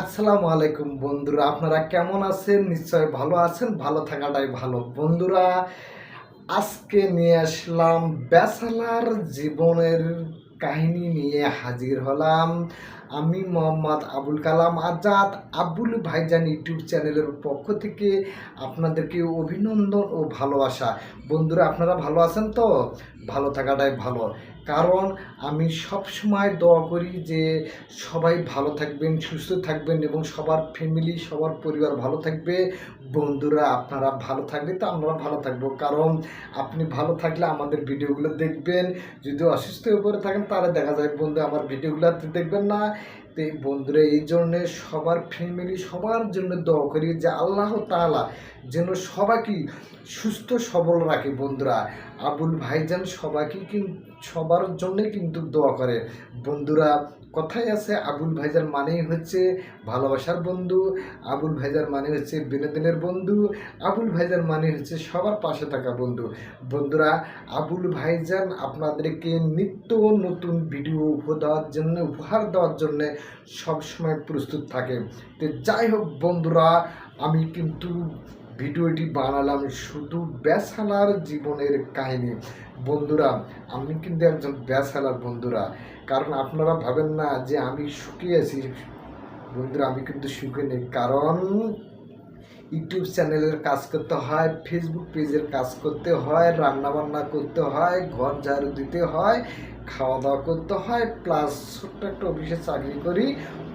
আসসালামু আলাইকুম বন্ধুরা, আপনারা কেমন আছেন? নিশ্চয় ভালো আছেন, ভালো থাকাটাই ভালো। বন্ধুরা, আজকে নিয়ে আসলাম ব্যাচেলার জীবনের কাহিনী নিয়ে হাজির হলাম। আমি মোহাম্মদ আবুল কালাম আজাদ আবুল ভাইজান ইউটিউব চ্যানেলের পক্ষ থেকে আপনাদেরকে অভিনন্দন ও ভালোবাসা। বন্ধুরা, আপনারা ভালো আছেন তো? ভালো থাকাটাই ভালো। কারণ আমি সব সময় দোয়া করি যে সবাই ভালো থাকবেন, সুস্থ থাকবেন এবং সবার ফ্যামিলি, সবার পরিবার ভালো থাকবে। বন্ধুরা, আপনারা ভালো থাকলে তো আমরা ভালো থাকব। কারণ আপনি ভালো থাকলে আমাদের ভিডিওগুলো দেখবেন। যদি অসুস্থ হয়ে পড়ে থাকেন, তাহলে দেখা যায় বন্ধু, আমার ভিডিওগুলো দেখবেন না। তো বন্ধুরা, এই জন্যে সবার ফ্যামিলি সবার জন্য দোয়া করি যে আল্লাহ তালা যেন সবাইকে সুস্থ, সবল রাখে বন্ধুরা। আবুল ভাইজান সবাইকে কিন্তু সবার জন্য কিন্তু দোয়া করে। বন্ধুরা কথাই আছে, আবুল ভাইজান মানেই হচ্ছে ভালোবাসার বন্ধু, আবুল ভাইজান মানে হচ্ছে বিনোদনের বন্ধু, আবুল ভাইজান মানে হচ্ছে সবার পাশে থাকা বন্ধু। বন্ধুরা, আবুল ভাইজান আপনাদেরকে নিত্য নতুন ভিডিও দেওয়ার জন্য, উপহার দেওয়ার জন্য সবসময় প্রস্তুত থাকে। তো যাই হোক বন্ধুরা, আমি কিন্তু ভিডিওটি বানালাম শুধু ব্যাসালার জীবনের কাহিনী। বন্ধুরা, আমি কিন্তু একজন ব্যাসালার বন্ধুরা। কারণ আপনারা ভাবেন না যে আমি সুখে আছি। বন্ধুরা, আমি কিন্তু সুখে নেই। কারণ ইউটিউব চ্যানেলের কাজ করতে হয় ফেসবুক পেজের কাজ করতে হয় রান্না বান্না করতে হয়, ঘর ঝাড়ু দিতে হয়, খাওয়া দাওয়া করতে হয় প্লাস ছোট্ট একটা অফিসে চাকরি করি,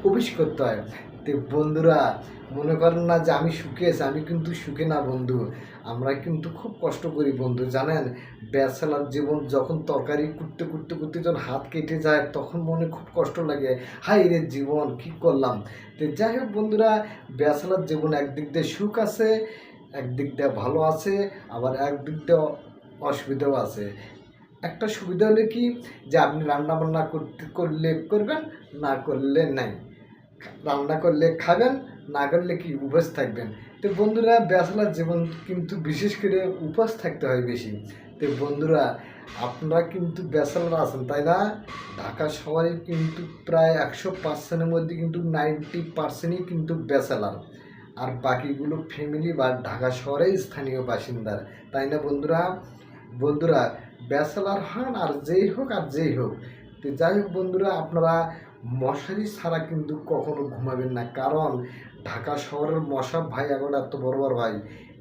অফিস করতে হয়। তো বন্ধুরা, মনে করেন না যে আমি সুখে আছি, আমি কিন্তু সুখে না বন্ধু। আমরা কিন্তু খুব কষ্ট করি বন্ধু, জানেন? ব্যাচেলার জীবন যখন তরকারি কুটতে কুটতে কুটতে যখন হাত কেটে যায়, তখন মনে খুব কষ্ট লাগে। হাই রে জীবন, কি করলাম? তো যাই হোক বন্ধুরা, ব্যাচেলার জীবন একদিক দিয়ে সুখ আছে, একদিক দিয়ে ভালো আছে, আবার একদিক দিয়ে অসুবিধাও আছে। একটা সুবিধা হলে কি? যে আপনি রান্না বান্না করতে, করলে করবেন, না করলে নাই। রান্না করলে খাবেন, না করলে কি উপোস থাকবেন? তো বন্ধুরা, ব্যাচেলার জীবন কিন্তু বিশেষ করে উপোস থাকতে হয় বেশি। তো বন্ধুরা, আপনারা কিন্তু ব্যাচেলার আছেন, তাই না? ঢাকা শহরে কিন্তু প্রায় একশো পার্সেন্টের মধ্যে কিন্তু নাইনটি পার্সেন্টই কিন্তু ব্যাচেলার। আর বাকিগুলো ফ্যামিলি বা ঢাকা শহরেই স্থানীয় বাসিন্দার, তাই না বন্ধুরা? বন্ধুরা, ব্যাচেলার হন আর যেই হোক আর যেই হোক। তো যাই হোক বন্ধুরা, আপনারা মশারি ছাড়া কিন্তু কখনো ঘুমাবেন না। কারণ ঢাকা শহরের মশা ভাই এখন এত বড় বড় ভাই,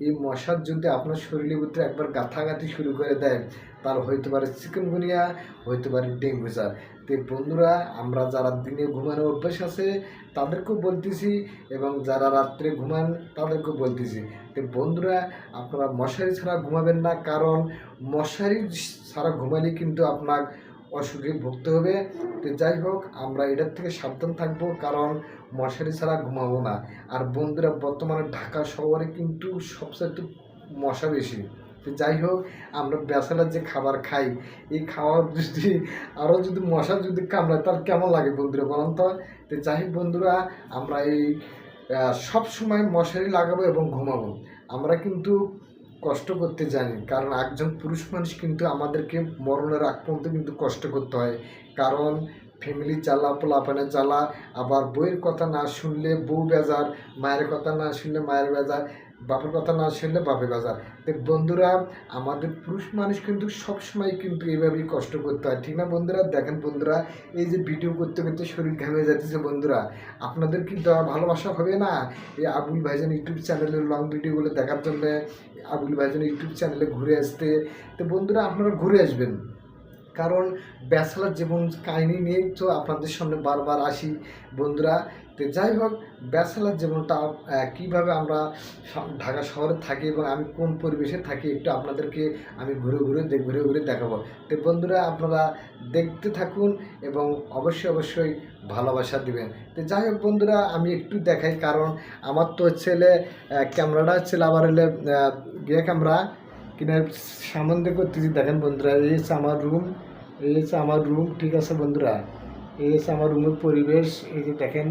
এই মশার যদি আপনার শরীরের ভিতরে একবার গাথাগাথি শুরু করে দেয়। তার হইতে পারে চিকেনগুনিয়া, হইতে পারে ডেঙ্গু জ্বর। তো বন্ধুরা, আমরা যারা দিনে ঘুমানোর অভ্যাস আছে, তাদেরকেও বলতেছি এবং যারা রাত্রে ঘুমান, তাদেরকেও বলতেছি। তো বন্ধুরা, আপনারা মশারি ছাড়া ঘুমাবেন না। কারণ মশারি ছাড়া ঘুমালে কিন্তু আপনার অসুখে ভুগতে হবে। তো যাই হোক, আমরা এটার থেকে সাবধান থাকব, কারণ মশারি ছাড়া ঘুমাবো না। আর বন্ধুরা, বর্তমানে ঢাকা শহরে কিন্তু সবচেয়ে মশা বেশি। তো যাই হোক, আমরা ব্যাচেলার যে খাবার খাই, এই খাওয়ার যদি আরও যদি মশা যদি কামড়ায়, তার কেমন লাগে বন্ধুরা বলুন তো? তো যাই হোক বন্ধুরা, আমরা এই সব সময় মশারি লাগাবো এবং ঘুমাবো। আমরা কিন্তু কষ্ট করতে জানি। কারণ একজন পুরুষ মানুষ কিন্তু আমাদেরকে মরণের আগ পর্যন্ত কিন্তু কষ্ট করতে হয়। কারণ ফ্যামিলি চালা পোলাপানে চালা, আবার বইয়ের কথা না শুনলে বউ বেজার, মায়ের কথা না শুনলে মায়ের বেজার বাপের কথা না শুনলে বাপের বেজার তো বন্ধুরা, আমাদের পুরুষ মানুষ কিন্তু সবসময় কিন্তু এইভাবেই কষ্ট করতে হয়। ঠিক না বন্ধুরা? দেখেন বন্ধুরা, এই যে ভিডিও করতে করতে শরীর ঘামে যাচ্ছে বন্ধুরা। আপনাদের আর ভালোবাসা হবে না? এই আবুল ভাইজান ইউটিউব চ্যানেলের লং ভিডিওগুলো দেখার জন্য আবুল ভাইজান ইউটিউব চ্যানেলে ঘুরে আসতে। তো বন্ধুরা, আপনারা ঘুরে আসবেন। কারণ ব্যাচেলার জীবন কাহিনী নিয়েই তো আপনাদের সামনে বারবার আসি বন্ধুরা। তো যাই হোক, ব্যাচেলার জীবনটা কীভাবে আমরা ঢাকা শহরে থাকি এবং আমি কোন পরিবেশে থাকি একটু আপনাদেরকে আমি ঘুরে ঘুরে ঘুরে ঘুরে দেখাবো। তো বন্ধুরা, আপনারা দেখতে থাকুন এবং অবশ্যই অবশ্যই ভালোবাসা দিবেন। তো যাই হোক বন্ধুরা, আমি একটু দেখাই কারণ আমার তো ছেলে ক্যামেরাটা হচ্ছে আবার হলে গিয়ে ক্যামেরা। কিনে সামনে করতেছি। দেখেন বন্ধুরা, এই হচ্ছে আমার রুম এই হচ্ছে আমার রুম ঠিক আছে বন্ধুরা? এই হচ্ছে আমার রুমের পরিবেশ, এই যে দেখেন,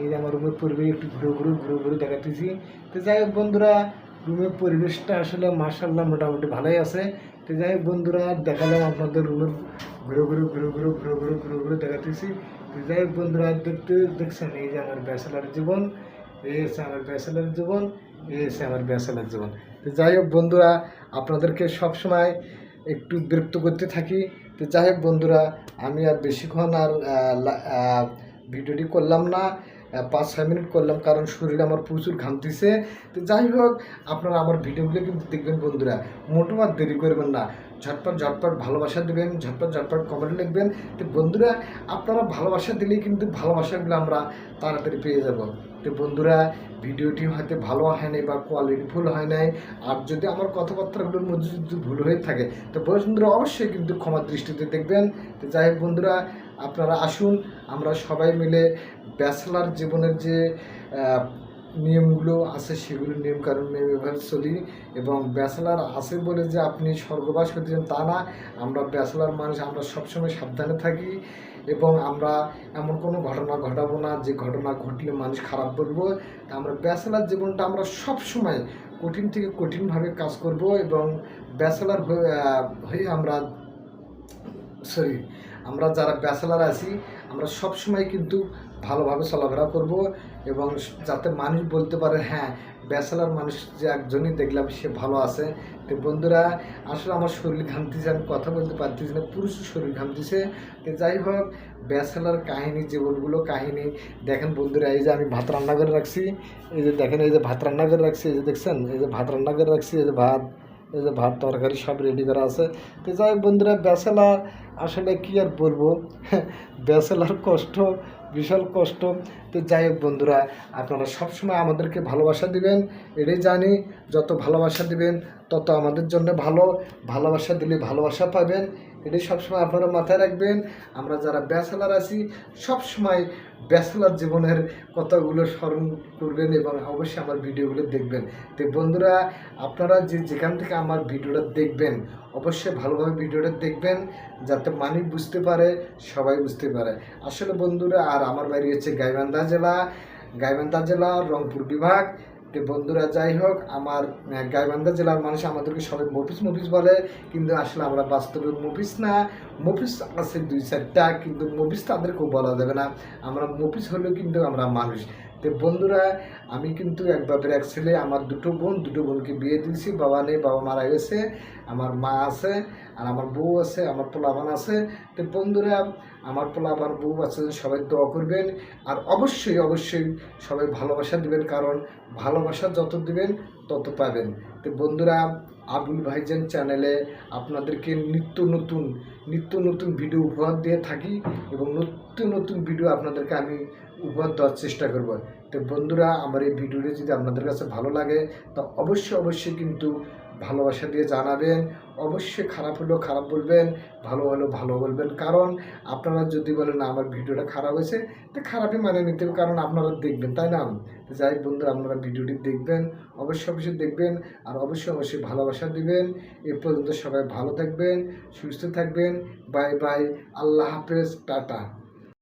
এই যে আমার রুমের পরিবেশ, একটু ঘুরে ঘুরে ঘুরে ঘুরে দেখাতেছি। তো যাই হোক বন্ধুরা রুমের পরিবেশটা আসলে মার্শাল্লাহ মোটামুটি ভালোই আছে। তো যাই হোক বন্ধুরা, দেখালাম আপনাদের রুমের ঘুরে ঘুরে ঘুরে ঘুরে ঘুরে ঘুরে ঘুরে ঘুরে দেখাতেছি। তো যাই হোক বন্ধুরা, দেখতে দেখছেন, এই যে আমার ব্যাচেলার জীবন। এই হচ্ছে আমার ব্যাচেলার জীবন এই হচ্ছে আমার ব্যাচেলার জীবন। তো যাই হোক বন্ধুরা, আপনাদেরকে সবসময় একটু বিরক্ত করতে থাকি। তো যাই হোক বন্ধুরা, আমি আর বেশিক্ষণ আর ভিডিওটি করলাম না পাঁচ, ছয় মিনিট করলাম কারণ শরীর আমার প্রচুর ঘামতিছে। তো যাই হোক, আপনারা আমার ভিডিওগুলো কিন্তু দেখবেন বন্ধুরা। মোটো আর দেরি করবেন না। ঝটপট ঝটপট ভালোবাসা দেবেন, ঝটপট ঝটপট কমেন্ট লিখবেন। তো বন্ধুরা, আপনারা ভালোবাসা দিলেই কিন্তু ভালোবাসাগুলো আমরা তাড়াতাড়ি পেয়ে যাব। তো বন্ধুরা, ভিডিওটি হয়তো ভালো হয় নাই বা কোয়ালিটিফুল হয় নাই। আর যদি আমার কথাবার্তাগুলোর মধ্যে যদি ভুল হয়ে থাকে, তো বন্ধুরা অবশ্যই কিন্তু ক্ষমা দৃষ্টিতে দেখবেন। তো যাই হোক বন্ধুরা, আপনারা আসুন, আমরা সবাই মিলে ব্যাচেলার জীবনের যে নিয়মগুলো আছে সেগুলো নিয়ম কারণ এভাবে চলি এবং ব্যাচেলার আছে বলে যে আপনি স্বর্গবাস করতেছেন তা না। আমরা ব্যাচেলার মানুষ, আমরা সবসময় সাবধানে থাকি। এবং আমরা এমন কোনো ঘটনা ঘটাবো না, যে ঘটনা ঘটলে মানুষ খারাপ বলব। আমরা ব্যাচেলার জীবনটা আমরা সব সময় কঠিন থেকে কঠিনভাবে কাজ করব এবং ব্যাচেলার হয়ে আমরা, সরি, আমরা যারা ব্যাচেলার আছি, আমরা সব সময় কিন্তু ভালোভাবে চলাফেরা করব এবং যাতে মানুষ বলতে পারে হ্যাঁ ব্যাচেলার মানুষ যে একজনই দেখলাম সে ভালো আছে। তো বন্ধুরা, আসলে আমার শরীর ঘামতেছে, আমি কথা বলতে পারতেছি না পুরুষ শরীর ঘামতেছে। তো যাই হোক, ব্যাচেলার কাহিনী, জীবনগুলো কাহিনী। দেখেন বন্ধুরা, এই যে আমি ভাত রান্না করে রাখছি। এই যে দেখেন, এই যে ভাত রান্না করে রাখছি, এই যে দেখছেন? এই যে ভাত রান্না করে রাখছি, এই যে ভাত, এই যে ভাত তরকারি সব রেডি করা আছে। তো যাই হোক বন্ধুরা, ব্যাচেলার আসলে কি আর বলব? ব্যাচেলার কষ্ট বিশাল কষ্ট। তো যাই হোক বন্ধুরা, আপনারা সবসময় আমাদেরকে ভালোবাসা দিবেন, এটাই জানি। যত ভালোবাসা দিবেন, তত আমাদের জন্য ভালো। ভালোবাসা দিলে ভালোবাসা পাবেন, এটাই সবসময় আপনারা মাথায় রাখবেন। আমরা যারা ব্যাচেলার আছি, সবসময় ব্যাচেলার জীবনের কথাগুলো স্মরণ করবেন এবং অবশ্যই আমার ভিডিওগুলো দেখবেন। তো বন্ধুরা, আপনারা যে যেখান থেকে আমার ভিডিওটা দেখবেন, অবশ্যই ভালোভাবে ভিডিওটা দেখবেন, যাতে মানুষ বুঝতে পারে, সবাই বুঝতে পারে। আসলে বন্ধুরা, আর আমার বাড়ি হচ্ছে গাইবান্ধা। জেলা, গাইবান্ধা জেলা, রংপুর বিভাগ। তো বন্ধুরা, যাই হোক, আমার গাইবান্ধা জেলার মানুষ আমাদেরকে সবাই মফিস মফিস বলে, কিন্তু আসলে আমরা বাস্তবে মফিস না। মফিস আছে দুই চারটা, কিন্তু মফিস তাদেরকেও বলা যাবে না। আমরা মফিস হলেও কিন্তু আমরা মানুষ। তো বন্ধুরা, আমি কিন্তু এক বাপের এক ছেলে, আমার দুটো বোন, দুটো বোনকে বিয়ে দিয়েছি, বাবা নেই, বাবা মারা গেছে, আমার মা আছে, আর আমার বউ আছে, আমার পোলাবান আছে। তো বন্ধুরা, আমার পোলাবান বউ আছে সবাই দোয়া করবেন, আর অবশ্যই অবশ্যই সবাই ভালোবাসা দিবেন, কারণ ভালোবাসা যত দিবেন, তত পাবেন। তো বন্ধুরা আবুল ভাইজান চ্যানেলে আপনাদেরকে নিত্য নতুন নিত্য নতুন ভিডিও উপহার দিয়ে থাকি এবং নিত্য নতুন ভিডিও আপনাদেরকে আমি উপহার দেওয়ার চেষ্টা করব। তো বন্ধুরা, আমার এই ভিডিওটি যদি আপনাদের কাছে ভালো লাগে, তো অবশ্যই অবশ্যই কিন্তু ভালোবাসা দিয়ে জানাবেন। অবশ্যই খারাপ হলেও খারাপ বলবেন, ভালো হলেও ভালো বলবেন। কারণ আপনারা যদি বলেন আমার ভিডিওটা খারাপ হয়েছে, তো খারাপই মানে নিতে হবে। কারণ আপনারা দেখবেন, তাই না? যাই বন্ধুরা, আপনারা ভিডিওটি দেখবেন, অবশ্যই অবশ্যই দেখবেন। আর অবশ্যই অবশ্যই ভালোবাসা দিবেন। এ পর্যন্ত সবাই ভালো থাকবেন, সুস্থ থাকবেন। Bye bye. আল্লাহ হাফেজ। টাটা।